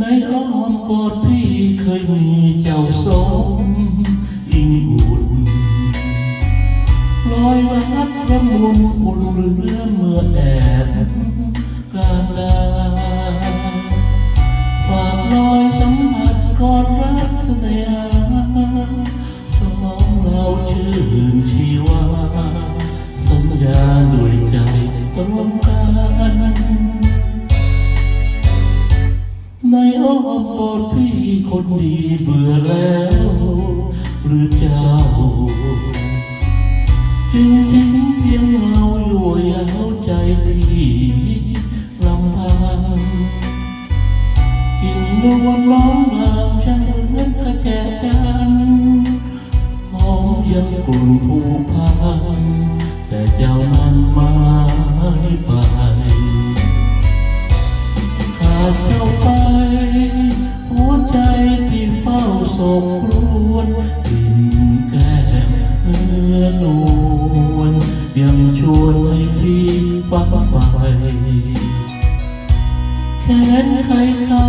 ในอ้อมกอดพี่เคยมีเจ้าสมอิงอุ่นลอยรัดระมุนอุ่นเรือเมื่อแอบกลางดาฝากลอยสัมผัสกอดรักเสน่หาสองเราชื่นชีวาสัญญาด้วยใจตรง นในอ้อมกอดพี่คนดีเบื่อแล้วหรือเจ้า จึงทิ้งเพียงเงาอยู่ยาวใจพี่ลำพังกินนวลล้อมลามช่างเหมือนกระแจจันหอมยังกลุ่นผูกพันแต่เจ้านั้นไม่ไป ศกครวญกลิ่นแก้มเนื้อนวลยังชวนให้พี่ปักไฟแขนใครเขา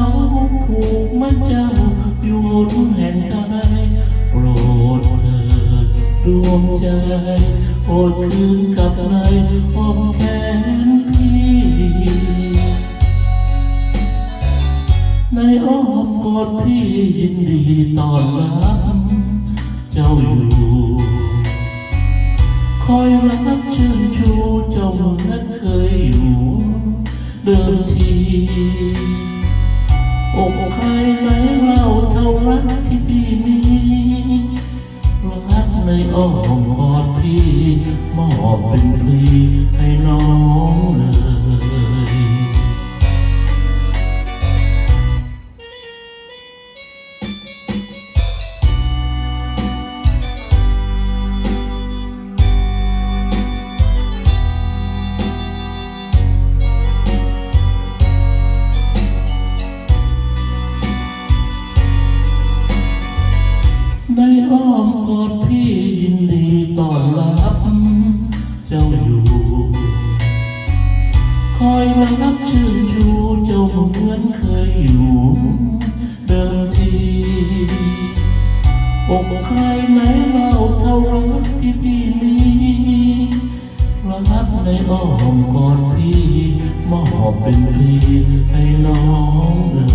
ผูกมัดเจ้าอยู่หนแห่งใดโปรดเถิดดวงใจโปรดคืนกับในอ้อมแขน ดพี่ยินดีต้อนรับ เจ้าอยู่ คอยรักเชิญชูเจ้าเหมือนเคยอยู่ เดิมทีอกใครไหนเล่าเท่ารักที่พี่มีรักในอ้อมกอดพี่มอบเป็นพลีให้น้อง เลยในอ้อมกอดพี่ยินดีต้อนรับเจ้าอยู่ คอยรับชื่นชูเจ้าเหมือนเคยอยู่ เดิมทีอกใครไหนเล่าเท่ารักที่พี่มีรักในอ้อมกอดพี่มอบเป็นพลีให้น้อง